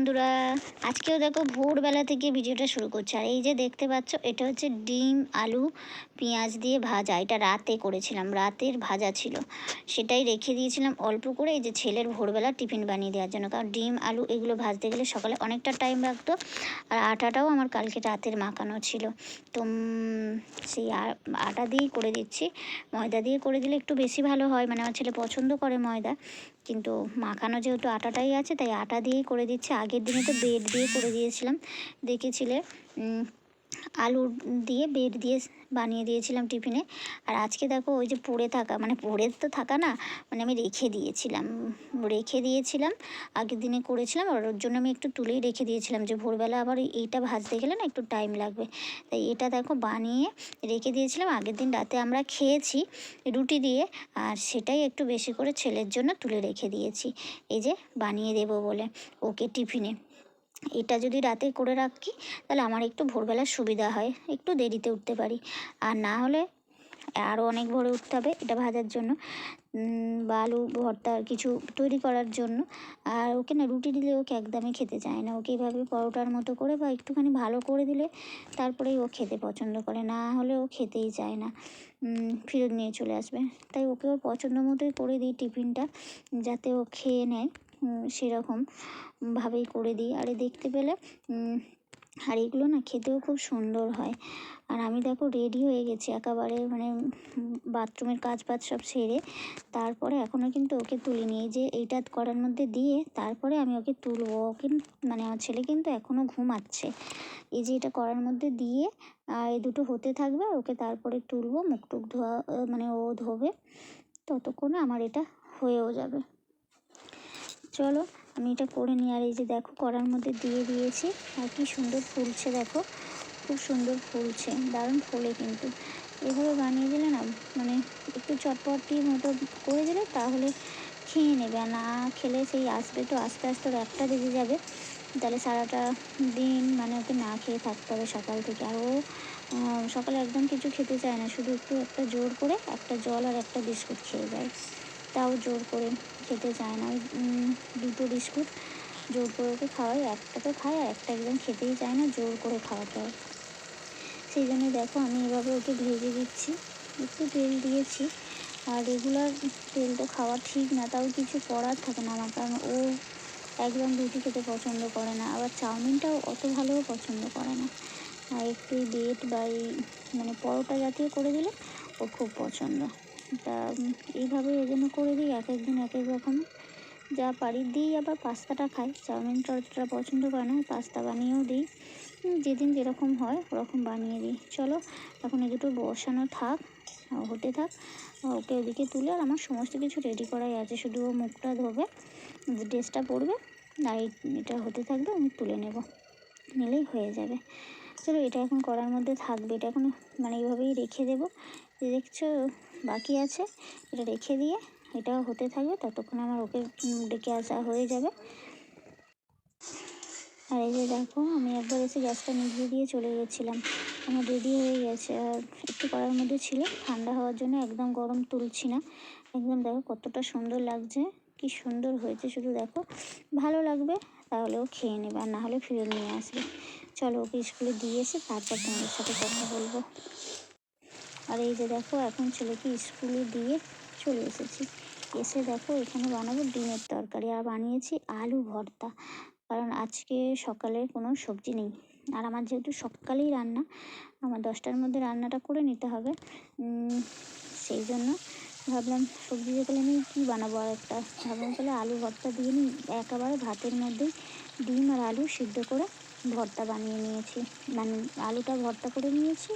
বন্ধুরা, আজকেও দেখো ভোরবেলা থেকে ভিডিওটা শুরু করছে। আর এই যে দেখতে পাচ্ছ, এটা হচ্ছে ডিম, আলু, পেঁয়াজ দিয়ে ভাজা। এটা রাতে করেছিলাম, রাতের ভাজা ছিল। সেটাই রেখে দিয়েছিলাম অল্প করে। এই যে ছেলের ভোরবেলা টিফিন বানিয়ে দেওয়ার জন্য। কারণ ডিম, আলু এগুলো ভাজতে গেলে সকালে অনেকটা টাইম লাগতো। আর আটাটাও আমার কালকে রাতের মাখানো ছিল। তো সেই আটা দিয়েই করে দিচ্ছি। ময়দা দিয়ে করে দিলে একটু বেশি ভালো হয়। মানে আমার ছেলে পছন্দ করে ময়দা। কিন্তু মাখানো যেহেতু আটাটাই আছে, তাই আটা দিয়েই করে দিচ্ছে। আগের দিনে তো ব্রেড দিয়ে করে দিয়েছিলাম। দেখেছিলে? আলু দিয়ে, বেড দিয়ে বানিয়ে দিয়েছিলাম টিফিনে। আর আজকে দেখো ওই যে পড়ে থাকা মানে পড়ে তো থাকা না মানে আমি রেখে দিয়েছিলাম। রেখে দিয়েছিলাম, আগের দিনে করেছিলাম, আর ওর জন্য আমি একটু তুলেই রেখে দিয়েছিলাম যে ভোরবেলা আবার এইটা ভাজতে গেলে না একটু টাইম লাগবে। তাই এটা দেখো বানিয়ে রেখে দিয়েছিলাম, আগের দিন রাতে আমরা খেয়েছি রুটি দিয়ে, আর সেটাই একটু বেশি করে ছেলের জন্য তুলে রেখে দিয়েছি। এই যে বানিয়ে দেবো বলে ওকে টিফিনে। এটা যদি রাতে করে রাখি, তাহলে আমার একটু ভোরবেলা সুবিধা হয়। একটু দেরিতে উঠতে পারি। আর না হলে আরও অনেক ভোরে উঠতে হবে এটা ভাজার জন্য। বা আলু, ভর্তা কিছু তৈরি করার জন্য। আর ওকে না রুটি দিলে ওকে একদমই খেতে চায় না। ওকে এইভাবে পরোটার মতো করে বা একটুখানি ভালো করে দিলে তারপরেই ও খেতে পছন্দ করে। না হলে ও খেতেই চায় না। ফেরত নিয়ে চলে আসবে। তাই ওকে ওর পছন্দ মতোই করে দিই টিফিনটা, যাতে ও খেয়ে নেয়। উম, সেরকম ভাবেই করে দিই। আর দেখতে পেলে আর এগুলো না খেতেও খুব সুন্দর হয়। আর আমি দেখো রেডি হয়ে গেছি একেবারে মানে বাথরুমের কাজ বাজ সব সেরে। তারপরে এখনও কিন্তু ওকে তুলিনি। এই যে এইটা করার মধ্যে দিয়ে তারপরে আমি ওকে তুলবো। ওকে মানে আমার ছেলে কিন্তু এখনও ঘুমাচ্ছে। এই যে এটা করার মধ্যে দিয়ে এই দুটো হতে থাকবে। আর ওকে তারপরে তুলবো। মুখ টুক ধোয়া মানে ও ধোবে। ততক্ষণে আমার এটা হয়েও যাবে। চলো, আমি এটা করে নিই। আর এই যে দেখো, কড়ার মধ্যে দিয়ে দিয়েছি। আর কি সুন্দর ফুলছে দেখো, খুব সুন্দর ফুলছে, দারুণ ফুলে কিন্তু। এভাবে বানিয়ে দিলে না মানে একটু চটপটি মতো করে দিলে তাহলে খেয়ে নেবে। না খেলে সেই আসবে তো, আস্তে আস্তে ওর একটা বেজে যাবে। তাহলে সারাটা দিন মানে ওকে না খেয়ে থাকতে হবে সকাল থেকে। আর ও সকালে একদম কিছু খেতে চায় না, শুধু একটু একটা জোর করে একটা জল আর একটা বিস্কুট খেয়ে যায়। তাও জোর করে খেতে চায় না। দুটো বিস্কুট জোর করে ওকে খাওয়াই, একটা তো খায় আর একটা একদম খেতেই চায় না, জোর করে খাওয়াতে হয়। সেই জন্য দেখো আমি এভাবে ওকে ভেজে দিচ্ছি, একটু তেল দিয়েছি। আর রেগুলার তেল তো খাওয়া ঠিক না, তাও কিছু করার থাকে না আমার, কারণ ও একদম রুটি খেতে পছন্দ করে না, আবার চাউমিনটাও অত ভালোও পছন্দ করে না। আর একটু বেট বা এই মানে পরোটা জাতীয় করে দিলে ওর খুব পছন্দ। তা এইভাবে এই জন্য করে দিই, এক একদিন এক এক রকম। যা পারি দিই, আবার পাস্তাটা খাই। চাউমিনটা অতটা পছন্দ করে না, পাস্তা বানিয়েও দিই। যেদিন যেরকম হয়, ওরকম বানিয়ে দিই। চলো, এখন এই দুটো বসানো থাক হতে থাক। ওকে ওদিকে তুলে আর আমার সমস্ত কিছু রেডি করাই আছে। শুধু ও মুখটা ধোবে ড্রেসটা পরবে, আর এটা হতে থাকবে, আমি তুলে নেব। নিলেই হয়ে যাবে। চলো, এটা এখন করার মধ্যে থাকবে। এটা এখন মানে এইভাবেই রেখে দেবো। দেখছ বাকি আছে, এটা রেখে দিয়ে এটা হতে থাকবে, ততক্ষণ আমার ওকে ডেকে আসা হয়ে যাবে। আর এই যে দেখো, আমি একবার এসে গ্যাসটা নিভিয়ে দিয়ে চলে গেছিলাম। আমার রেডি হয়ে গেছে, আর একটু করার মধ্যে ছিল, ঠান্ডা হওয়ার জন্য একদম গরম তুলছি না। একদম দেখো কতটা সুন্দর লাগছে, কি সুন্দর হয়েছে শুধু দেখো। ভালো লাগবে তাহলেও খেয়ে নেবে, আর না হলে ফিরে নিয়ে আসবে। চলো ওকে স্কুলে দিয়ে এসে তারপর তোমাদের সাথে কথা বলব। আর এই যে দেখো, এখন ছেলেকে স্কুলে দিয়ে চলে এসেছি। এসে দেখো, এখানে বানাবো ডিমের তরকারি। আর বানিয়েছি আলু ভর্তা। কারণ আজকে সকালে কোনো সবজি নেই। আর আমার যেহেতু সকালেই রান্না, আমার দশটার মধ্যে রান্নাটা করে নিতে হবে। সেই জন্য ভাবলাম সবজি যেগুলো আমি কী বানাবো? আর একটা ভাবলাম তাহলে আলু ভর্তা দিয়ে নিই। একেবারে ভাতের মধ্যেই ডিম আর আলু সিদ্ধ করে ভর্তা বানিয়ে নিয়েছি। মানে আলুটা ভর্তা করে নিয়েছি।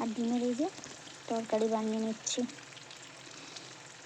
আর ডিমের এই যে তরকারি বানিয়ে নিচ্ছি।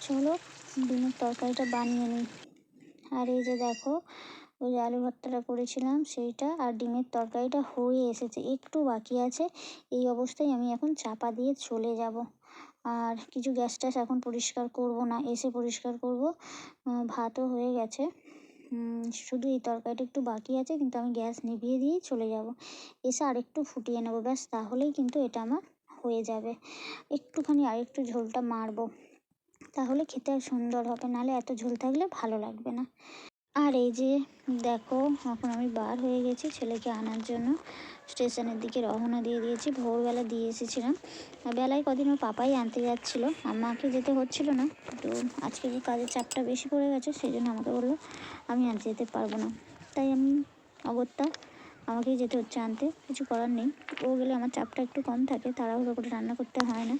চলো ডিমের তরকারিটা বানিয়ে নিই। আর এই যে দেখো, ওই যে আলু ভর্তাটা করেছিলাম সেইটা আর ডিমের তরকারিটা হয়ে এসেছে, একটু বাকি আছে। এই অবস্থায় আমি এখন চাপা দিয়ে চলে যাব। আর কিছু গ্যাস ট্যাস এখন পরিষ্কার করব না, এসে পরিষ্কার করব। ভাতও হয়ে গেছে। শুধু এই তরকারিটা একটু বাকি আছে, কিন্তু আমি গ্যাস নিভিয়ে দিয়েই চলে যাব। এসে আরেকটু ফুটিয়ে নেব, ব্যাস তাহলেই কিন্তু এটা আমার হয়ে যাবে। একটুখানি আর একটু ঝোলটা মারবো। তাহলে খেতে আর সুন্দর হবে, নাহলে এত ঝোল থাকলে ভালো লাগবে না। আর এই যে, দেখো, এখন আমি বার হয়ে গেছি ছেলেকে আনার জন্য। স্টেশনের দিকে রওনা দিয়ে দিয়েছি, ভোরবেলা দিয়ে এসেছিলাম। বেলায় কদিন ওর পাপাই আনতে যাচ্ছিল আমাকে যেতে হচ্ছিল না। তো আজকে যে কাজের চাপটা বেশি পড়ে গেছে সেই জন্য আমাকে বলল, আমি আনতে যেতে পারব না। তাই আমি অগত্যা আমাকেই যেতে হচ্ছে আনতে কিছু করার নেই। ও গেলে আমার চাপটা একটু কম থাকে তাড়াহুড়ো করে রান্না করতে হয় না।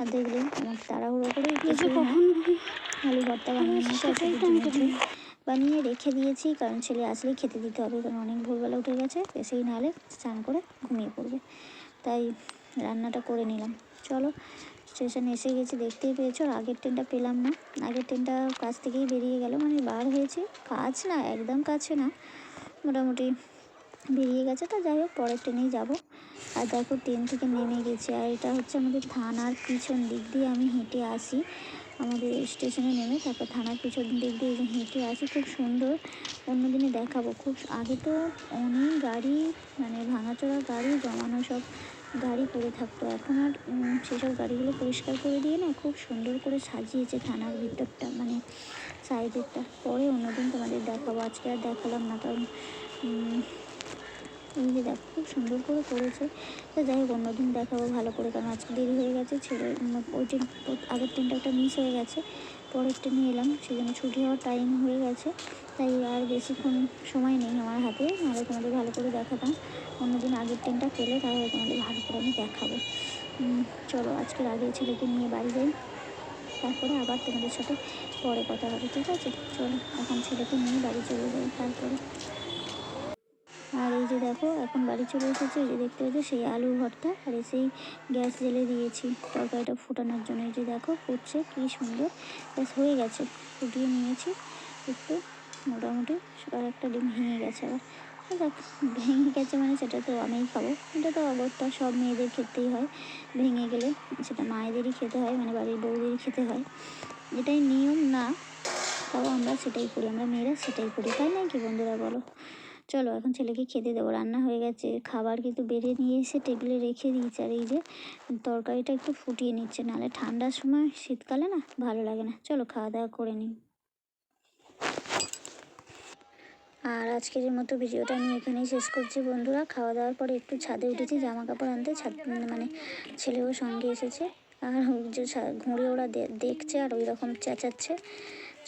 আর দেখলে আমার তাড়াহুড়ো করে আলু ভর্তা বানিয়ে বানিয়ে রেখে দিয়েছি কারণ ছেলে আসলেই খেতে দিতে হবে কারণ অনেক ভোরবেলা উঠে গেছে এসেই নাহলে স্নান করে ঘুমিয়ে পড়বে। তাই রান্নাটা করে নিলাম। চলো স্টেশনে এসে গেছি দেখতেই পেয়েছ আর আগের ট্রেনটা পেলাম না। আগের ট্রেনটা কাছ থেকেই বেরিয়ে গেল মানে বার হয়েছে। কাজ না একদম কাছে না। মোটামুটি বেরিয়ে গেছে, তো যাই হোক পরের ট্রেনেই যাব। আর দেখো ট্রেন থেকে নেমে গেছে, আর এটা হচ্ছে আমাদের থানার পিছন দিক দিয়ে আমি হেঁটে আসি। আমাদের স্টেশনে নেমে তারপর থানার পিছন দিক দিয়ে হেঁটে আসি, খুব সুন্দর। অন্য দিনে দেখাবো, খুব আগে তো অনেক গাড়ি মানে ভাঙাচোরা গাড়ি, জমানো সব গাড়ি পড়ে থাকতো। এখন আর সেসব গাড়িগুলো পরিষ্কার করে দিয়ে না খুব সুন্দর করে সাজিয়েছে থানার ভিতরটা মানে সাইডেরটা পরে অন্যদিন তোমাদের দেখাবো, আজকে আর দেখালাম না কারণ এই যে দেখো, খুব সুন্দর করে করেছে। তো যাই হোক, অন্যদিন দেখাবো ভালো করে, কারণ আজকে দেরি হয়ে গেছে, ছেলে ওই ট্রেন আগের ট্রেনটা একটা মিস হয়ে গেছে। পরের ট্রেনে এলাম সেই জন্য ছুটি হওয়ার টাইম হয়ে গেছে। তাই আর বেশিক্ষণ সময় নেই আমার হাতে, নাহলে তোমাদের ভালো করে দেখাতাম। অন্যদিন আগের ট্রেনটা পেলে, তাহলে তোমাদের ভালো করে আমি দেখাবো। চলো আজকের আগে ছেলেকে নিয়ে বাড়ি যাই। তারপরে আবার তোমাদের সাথে পরে কথা হবে, ঠিক আছে? চলো, এখন ছেলেকে নিয়ে বাড়ি চলে যাই, তারপরে। আর এই যে দেখো, এখন বাড়ি চলে এসেছি। এই যে দেখতে পাচ্ছি সেই আলু ভর্তা আর এই গ্যাস জেলে দিয়েছি। তরকারিটা ফোটানোর জন্য। এই যে দেখো, ফুটছে, কী সুন্দর। ব্যাস, হয়ে গেছে। ফুটিয়ে নিয়েছি একটু। মোটামুটি আর একটা ডিম ভেঙে গেছে আবার। দেখ ভেঙে গেছে মানে সেটা তো আমিই খাব। এটা তো অগত্যা সব মেয়েদের খেতেই হয়। ভেঙে গেলে সেটা মায়েদেরই খেতে হয় মানে বাড়ির বউদেরই খেতে হয়। এটাই নিয়ম, না। তাও আমরা সেটাই করি, আমরা মেয়েরা সেটাই করি। তাই না কি বন্ধুরা, বলো? চলো এখন ছেলেকে খেতে দেবো। রান্না হয়ে গেছে। খাবার কিন্তু বেড়ে নিয়ে এসে টেবিলে রেখে দিয়েছে। আর এই যে তরকারিটা একটু ফুটিয়ে নিচ্ছে। নাহলে ঠান্ডার সময় শীতকালে না ভালো লাগে না। চলো খাওয়া দাওয়া করে নিই। আর আজকের মতো ভিডিওটা আমি এখানেই শেষ করছি বন্ধুরা। খাওয়া দাওয়ার পরে একটু ছাদে উঠেছি। জামা কাপড় আনতে ছাদ মানে ছেলেও সঙ্গে এসেছে। আর যে ঘুরে ওরা দেখছে আর ওই রকম চেঁচাচ্ছে।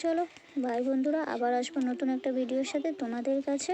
চলো ভাই বন্ধুরা। আবার আসব নতুন একটা ভিডিওর সাথে তোমাদের কাছে।